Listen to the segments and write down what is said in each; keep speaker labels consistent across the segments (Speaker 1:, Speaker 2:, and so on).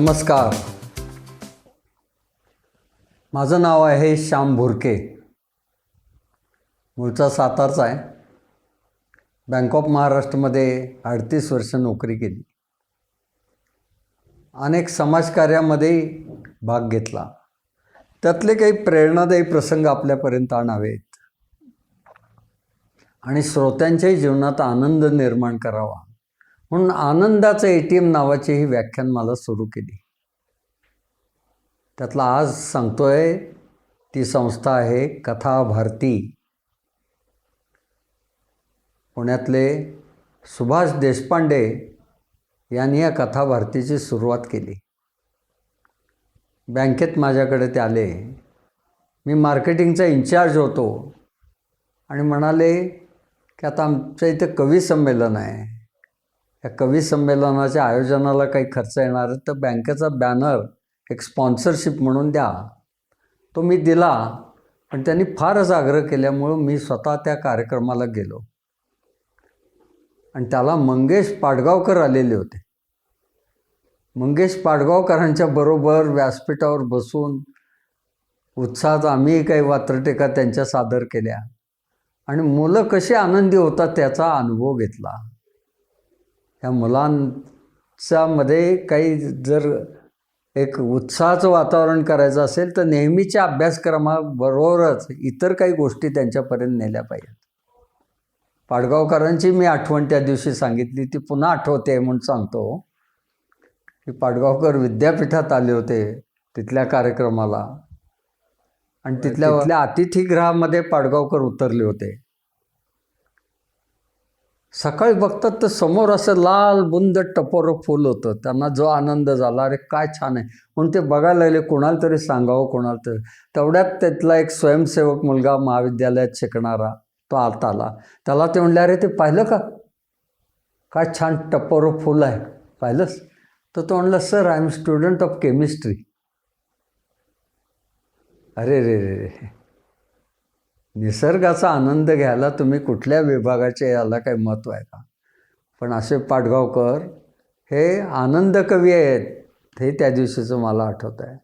Speaker 1: नमस्कार. माझं नाव आहे श्याम भुरके. मूळचा सातारचा आहे. बँक ऑफ महाराष्ट्रमध्ये अडतीस वर्ष नोकरी केली. अनेक समाजकार्यामध्ये भाग घेतला. त्यातले काही प्रेरणादायी प्रसंग आपल्यापर्यंत आणावेत. आणि श्रोत्यांच्याही जीवनात आनंद निर्माण करावा. म्हणून आनंदाचं ए टी एम नावाची ही व्याख्यान मला सुरू केली. त्यातला आज सांगतोय ती संस्था आहे कथा भारती. पुण्यातले सुभाष देशपांडे यांनी या कथा भारतीची सुरुवात केली. बँकेत माझ्याकडे ते आले. मी मार्केटिंगचा इन्चार्ज होतो आणि म्हणाले की आता आमच्या इथे कवी संमेलन आहे. या कवी संमेलनाच्या आयोजनाला काही खर्च येणार तर बँकेचा बॅनर एक स्पॉन्सरशिप म्हणून द्या. तो मी दिला पण त्यांनी फारच आग्रह केल्यामुळं मी स्वतः त्या कार्यक्रमाला गेलो. आणि त्याला मंगेश पाडगावकर आलेले होते. मंगेश पाडगावकरांच्या बरोबर व्यासपीठावर बसून उत्साहात आम्ही काही वात्रटेका त्यांच्या सादर केल्या. आणि मुलं कशी आनंदी होतात त्याचा अनुभव घेतला. ह्या मुलांच्या मध्ये काही जर एक उत्साहाचं वातावरण करायचं असेल तर नेहमीच्या अभ्यासक्रमाबरोबरच इतर काही गोष्टी त्यांच्यापर्यंत नेल्या पाहिजेत. पाडगावकरांची मी आठवण त्या दिवशी सांगितली ती पुन्हा आठवते म्हणून सांगतो. की पाडगावकर विद्यापीठात आले होते तिथल्या कार्यक्रमाला. आणि तिथल्या तिथल्या अतिथीगृहामध्ये पाडगावकर उतरले होते. सकाळी बघतात तर समोर असं लाल बुंद टपोरं फुल होतं. त्यांना जो आनंद झाला अरे काय छान आहे. म्हणून ते बघायला लागले कोणाला तरी सांगावं कोणाला तरी. तेवढ्यात त्यातला एक स्वयंसेवक मुलगा महाविद्यालयात शिकणारा तो आत आला. त्याला ते म्हणले अरे ते पाहिलं का? काय छान टपोरं फुल आहे. पाहिलंस? तर तो म्हणला sir I am student of chemistry. अरे रे रे रे निसर्गाचा आनंद घ्यायला तुम्ही कुठल्या विभागाचे याला काही महत्त्व आहे का? पण असे पाडगावकर हे आनंद कवी आहेत हे त्या दिवशीचं मला आठवत आहे.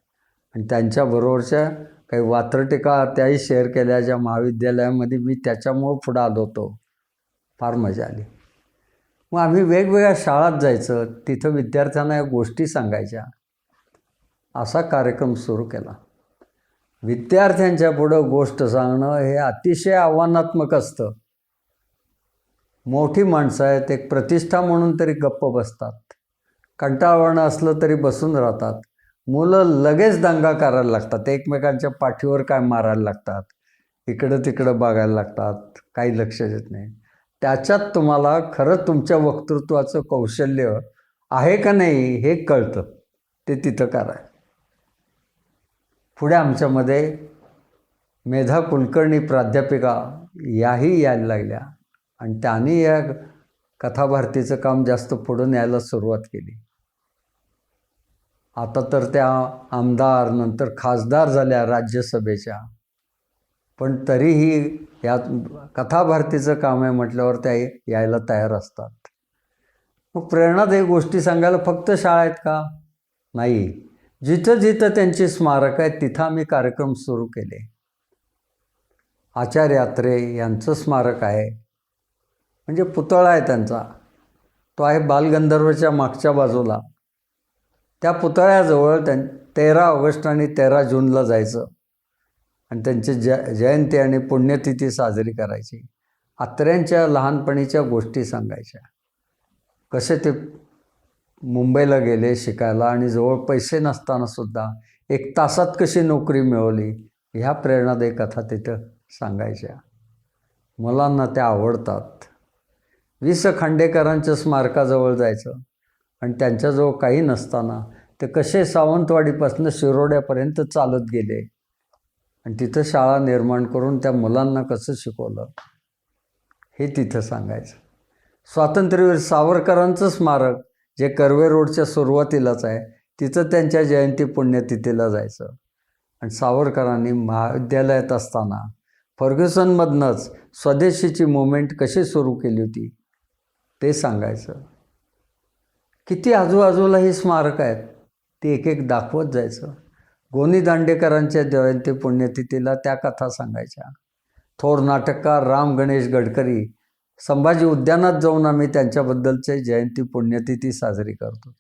Speaker 1: आणि त्यांच्याबरोबरच्या काही वात्रटिका त्याही शेअर केल्या ज्या महाविद्यालयामध्ये मी त्याच्यामुळं पुढं आलो होतो. फार मजा आली. मग आम्ही वेगवेगळ्या शाळात जायचं तिथं विद्यार्थ्यांना या गोष्टी सांगायच्या. असा कार्यक्रम सुरू केला. विद्यार्थ्यांच्या पुढं गोष्ट सांगणं हे अतिशय आव्हानात्मक असतं. मोठी माणसं आहेत एक प्रतिष्ठा म्हणून तरी गप्प बसतात. कंटाळवाणं असलं तरी बसून राहतात. मुलं लगेच दंगा करायला लागतात एकमेकांच्या पाठीवर काय मारायला लागतात इकडं तिकडं बघायला लागतात काही लक्ष देत नाही. त्याच्यात तुम्हाला खरं तुमच्या वक्तृत्वाचं कौशल्य आहे का नाही हे कळतं. ते तिथं करा. पुढे आमच्यामध्ये मेधा कुलकर्णी प्राध्यापिका याही यायला लागल्या. आणि त्यांनी या कथाभारतीचं काम जास्त पुढं न्यायला सुरुवात केली. आता तर त्या आमदार नंतर खासदार झाल्या राज्यसभेच्या. पण तरीही या कथाभारतीचं काम आहे म्हटल्यावर त्या यायला तयार असतात. मग प्रेरणादायी गोष्टी सांगायला फक्त शाळा आहेत का? नाही. जिथं जिथं त्यांची स्मारक आहेत तिथं आम्ही कार्यक्रम सुरू केले. आचार्य यात्रे यांचं स्मारक आहे. म्हणजे पुतळा आहे त्यांचा. तो आहे बालगंधर्वच्या मागच्या बाजूला. त्या पुतळ्याजवळ त्यां तेरा ऑगस्ट आणि तेरा जूनला जायचं. आणि त्यांची ज जयंती आणि पुण्यतिथी साजरी करायची. आत्र्यांच्या लहानपणीच्या गोष्टी सांगायच्या. कसे ते मुंबईला गेले शिकायला आणि जवळ पैसे नसतानासुद्धा एक तासात कशी नोकरी मिळवली ह्या प्रेरणादायी कथा तिथं सांगायच्या. मुलांना त्या आवडतात. वि स खांडेकरांच्या स्मारकाजवळ जायचं आणि त्यांच्याजवळ काही नसताना ते कसे सावंतवाडीपासून शिरोड्यापर्यंत चालत गेले आणि तिथं शाळा निर्माण करून त्या मुलांना कसं शिकवलं हे तिथं सांगायचं. स्वातंत्र्यवीर सावरकरांचं स्मारक जे कर्वे रोडच्या सुरुवातीलाच आहे तिथं त्यांच्या जयंती पुण्यतिथीला जायचं. आणि सावरकरांनी महाविद्यालयात असताना फर्ग्युसनमधनंच स्वदेशीची मुवमेंट कशी सुरू केली होती ते सांगायचं. किती आजूबाजूला ही स्मारक आहेत ती एक एक दाखवत जायचं. गोनी दांडेकरांच्या जयंती पुण्यतिथीला त्या कथा सांगायच्या. थोर नाटककार राम गणेश गडकरी संभाजी उद्यानात जाऊन आम्ही त्यांच्याबद्दलचे जयंती पुण्यतिथी साजरी करतो.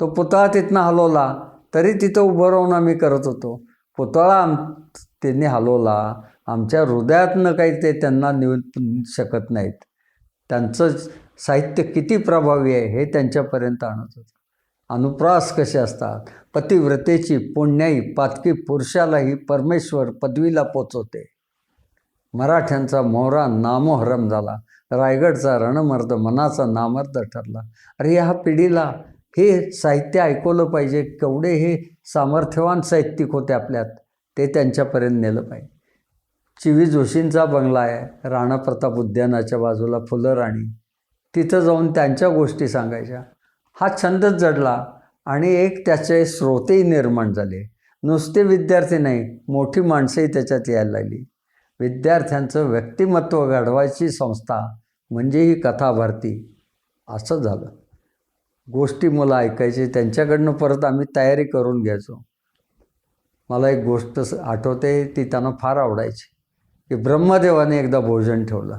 Speaker 1: तो पुतळा तिथनं हलवला तरी तिथं उभं राहून आम्ही करत होतो. पुतळा आम त्यांनी हलवला. आमच्या हृदयातनं काही ते त्यांना नेऊ शकत नाहीत. त्यांचं साहित्य किती प्रभावी आहे हे त्यांच्यापर्यंत आणत होतं. अनुप्रास कसे असतात? पतिव्रतेची पुण्याई पातकी पुरुषालाही परमेश्वर पदवीला पोचवते. मराठ्यांचा मोहरा नामोहरम झाला. रायगडचा रणमर्द मनाचा नामर्द ठरला. अरे ह्या पिढीला हे साहित्य ऐकवलं पाहिजे. केवढे हे सामर्थ्यवान साहित्यिक होते आपल्यात. ते त्यांच्यापर्यंत नेलं पाहिजे. चिवी जोशींचा बंगला आहे. राणा प्रताप उद्यानाच्या बाजूला फुलं राणी तिथं जाऊन त्यांच्या गोष्टी सांगायच्या. हा छंदच जडला आणि एक त्याचे स्रोतेही निर्माण झाले. नुसते विद्यार्थी नाही मोठी माणसंही त्याच्यात यायला लागली. विद्यार्थ्यांचं व्यक्तिमत्व घडवायची संस्था म्हणजे ही कथा भारती असं झालं. गोष्टी मला ऐकायची त्यांच्याकडनं परत आम्ही तयारी करून घ्यायचो. मला एक गोष्ट आठवते ती त्यांना फार आवडायची. की ब्रह्मदेवाने एकदा भोजन ठेवलं.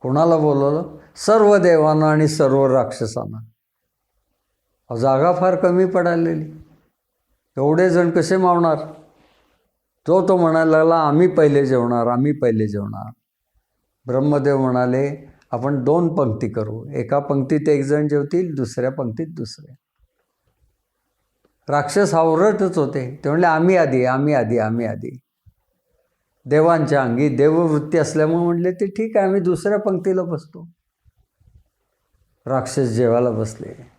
Speaker 1: कोणाला बोलवलं? सर्व देवांना आणि सर्व राक्षसांना. जागा फार कमी पडालेली. एवढे जण कसे मावणार? तो तो म्हणायला लागला आम्ही पहिले जेवणार आम्ही पहिले जेवणार. ब्रह्मदेव म्हणाले आपण दोन पंक्ती करू. एका पंक्तीत एक जण जेवतील दुसऱ्या पंक्तीत दुसरे. राक्षस आवरटच होते. ते म्हणले आम्ही आधी आम्ही आधी आम्ही आधी. देवांच्या अंगी देववृत्ती असल्यामुळे म्हणले ते ठीक आहे आम्ही दुसऱ्या पंक्तीला बसतो. राक्षस जेवायला बसले.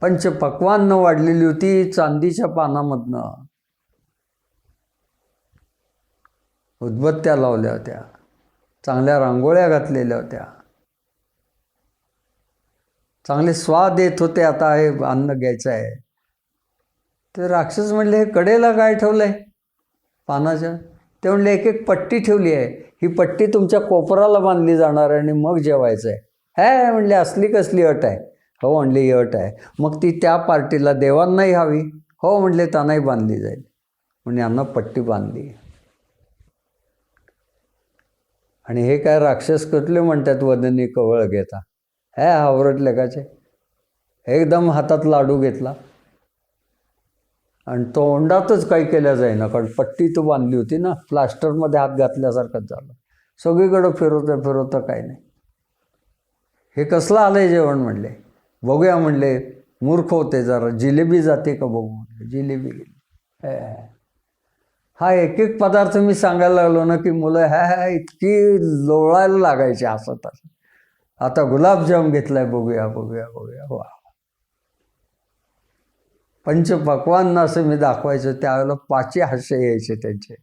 Speaker 1: पंचपक्वान न वाढलेली होती चांदीच्या पानामधनं. उदबत्त्या लावल्या होत्या. चांगल्या रांगोळ्या घातलेल्या होत्या. चांगले स्वाद येत होते आता हे अन्न घ्यायचं आहे. तर राक्षस म्हणले हे कडेला काय ठेवलं आहे पानाच्या ते म्हणले एक एक पट्टी ठेवली आहे. ही पट्टी तुमच्या कोपराला बांधली जाणार आहे आणि मग जेवायचं आहे. हे म्हणले असली कसली अट आहे. हो म्हणले ही अट आहे. मग ती त्या पार्टीला देवांनाही हवी. हो म्हणले त्यांनाही बांधली जाईल. म्हणजे यांना पट्टी बांधली. आणि हे काय राक्षस कुठले म्हणतात वदनी कवळ घेता? हे आवरट लेखाचे एकदम हातात लाडू घेतला. आणि तोंडातच काही केल्या जाईना कारण पट्टी तर बांधली होती ना प्लास्टरमध्ये हात घातल्यासारखंच झालं. सगळीकडं फिरवतं फिरवतं काही नाही. हे कसलं आलं आहे जेवण म्हणले? बघूया म्हणले मूर्ख होते जरा जिलेबी जाते का बघू म्हणले जिलेबी गेली. हा एक एक पदार्थ मी सांगायला लागलो ना की मुलं ह्या ह्या इतकी लोळायला लागायची असं तसं आता गुलाबजाम घेतलाय बघूया बघूया बघूया. वा. पंचपक्वांना असं मी दाखवायचं त्यावेळेला पाची हास्य यायचे त्यांचे.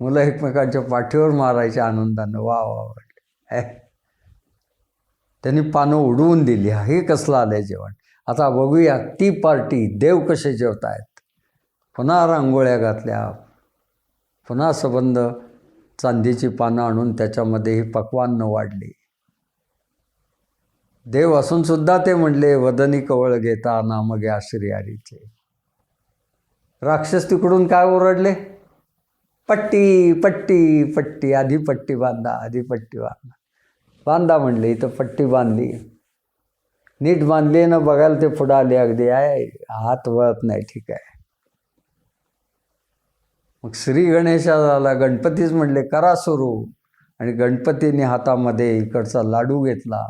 Speaker 1: मुलं एकमेकांच्या पाठीवर मारायचे आनंदानं. वा वा वाटले त्यांनी पानं उडवून दिली. हे कसलं आलंय जेवण? आता बघूया ती पार्टी देव कसे जेवतायत? पुन्हा रांगोळ्या घातल्या. पुन्हा सबंध चांदीची पानं आणून त्याच्यामध्ये ही पक्वान्न वाढली. देव असून सुद्धा ते म्हणले वदनी कवळ घेता नाम घ्या श्रीहरीचे राक्षस तिकडून काय ओरडले? पट्टी पट्टी पट्टी आधी पट्टी बांधा आधी पट्टी बांधा. बांधा म्हणले इथं पट्टी बांधली. नीट बांधली ना बघायला ते पुढं आले अगदी आहे हात वळत नाही ठीक आहे. मग श्री गणेशा झाला गणपतीच म्हणले करा सुरू. आणि गणपतीने हातामध्ये इकडचा लाडू घेतला.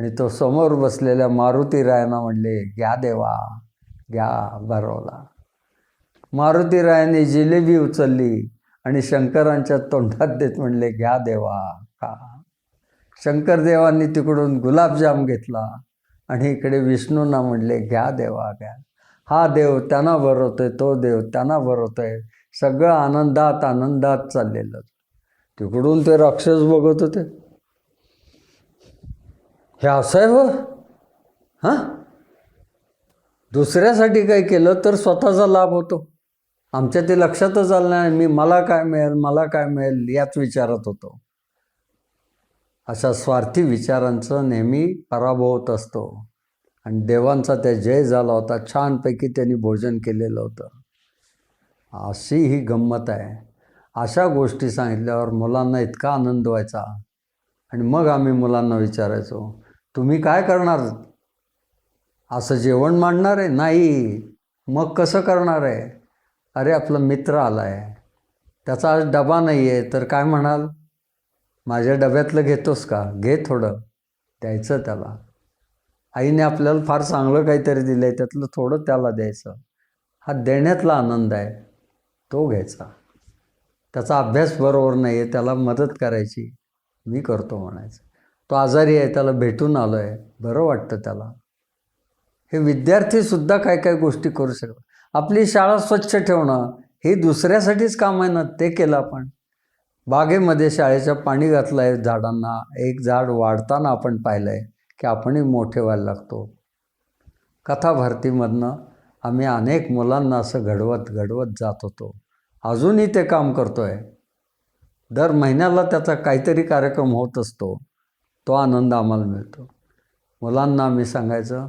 Speaker 1: आणि तो समोर बसलेल्या मारुती रायांना म्हणले घ्या देवा घ्या भरवला. मारुती रायाने जिलेबी उचलली आणि शंकरांच्या तोंडात देत म्हणले घ्या देवा का शंकरदेवांनी तिकडून गुलाबजाम घेतला आणि इकडे विष्णूंना म्हणले घ्या देवा घ्या. हा देव त्यांना भरवतोय तो देव त्यांना भरवतोय. सगळं आनंदात आनंदात चाललेलं. तिकडून ते राक्षस बघत होते. हे असं आहे हो हां? दुसऱ्यासाठी काही केलं तर स्वतःचा लाभ होतो. आमच्या ते लक्षातच आलं नाही मी मला काय मिळेल मला काय मिळेल याच विचारात होतो. अशा स्वार्थी विचारांचं नेहमी पराभव होत असतो. आणि देवांचा त्या जय झाला होता छानपैकी त्यांनी भोजन केलेलं होतं. अशी ही गंमत आहे. अशा गोष्टी सांगितल्यावर मुलांना इतका आनंद व्हायचा. आणि मग आम्ही मुलांना विचारायचो तुम्ही काय करणार? असं जेवण मांडणार आहे? नाही. मग कसं करणार आहे? अरे आपला मित्र आला आहे त्याचा आज डबा नाही आहे तर काय म्हणाल? माझ्या डब्यातलं घेतोस का? घे थोडं. द्यायचं त्याला. आईने आपल्याला फार चांगलं काहीतरी दिलं आहे त्यातलं थोडं त्याला द्यायचं. हा देण्यातला आनंद आहे. तो घ्यायचा. त्याचा अभ्यास बरोबर नाही आहे त्याला मदत करायची मी करतो म्हणायचं. तो आजारी आहे त्याला भेटून आलो आहे बरं वाटतं त्याला. हे विद्यार्थीसुद्धा काय काय गोष्टी करू शकतात. आपली शाळा स्वच्छ ठेवणं हे दुसऱ्यासाठीच काम आहे ना ते केलं आपण. बागेमध्ये शाळेच्या पाणी घातलं आहे झाडांना एक झाड वाढताना आपण पाहिलं आहे की आपणही मोठे व्हायला लागतो. कथाभारतीमधनं आम्ही अनेक मुलांना असं घडवत घडवत जात होतो. अजूनही ते काम करतो आहे दर महिन्याला त्याचा काहीतरी कार्यक्रम होत असतो. तो आनंद आम्हाला मिळतो. मुलांना आम्ही सांगायचं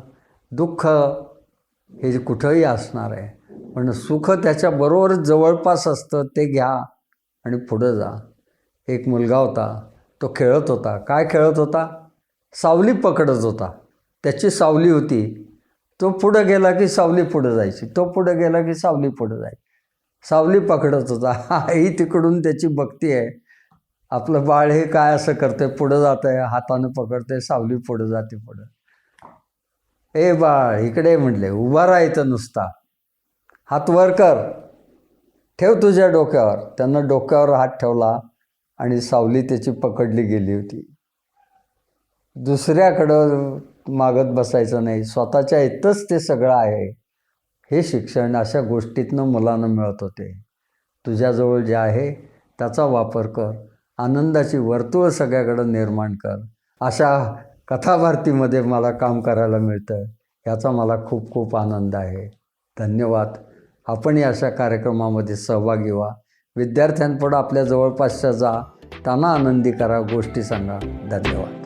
Speaker 1: दुःख हे जे कुठंही असणार आहे पण सुख त्याच्याबरोबर जवळपास असतं ते घ्या आणि पुढं जा. एक मुलगा होता तो खेळत होता. काय खेळत होता? सावली पकडत होता. त्याची सावली होती. तो पुढं गेला की सावली पुढं जायची. तो पुढं गेला की सावली पुढं जायची. सावली पकडत होता. आई तिकडून त्याची भक्ती आहे. आपलं बाळ हे काय असं करतंय पुढं जात आहे हातानं पकडते सावली पुढं जाते पुढं. ए बाळ इकडे म्हटले उभा राहायचं नुसता. हात वर कर. ठेव तुझ्या डोक्यावर. त्यानं डोक्यावर हात ठेवला आणि सावली त्याची पकडली गेली होती. दुसऱ्याकडं मागत बसायचं नाही. स्वतःच्या इथंच ते सगळं आहे. हे शिक्षण अशा गोष्टीतनं मुलांना मिळत होते. तुझ्याजवळ जे आहे त्याचा वापर कर. आनंदाची वर्तुळ सगळ्याकडं निर्माण कर. अशा कथाभारतीमध्ये मला काम करायला मिळतं याचा मला खूप खूप आनंद आहे. धन्यवाद. आपणही अशा कार्यक्रमामध्ये सहभागी व्हा. विद्यार्थ्यांपुढं आपल्या जवळपासच्या जा. त्यांना आनंदी करा गोष्टी सांगा. धन्यवाद.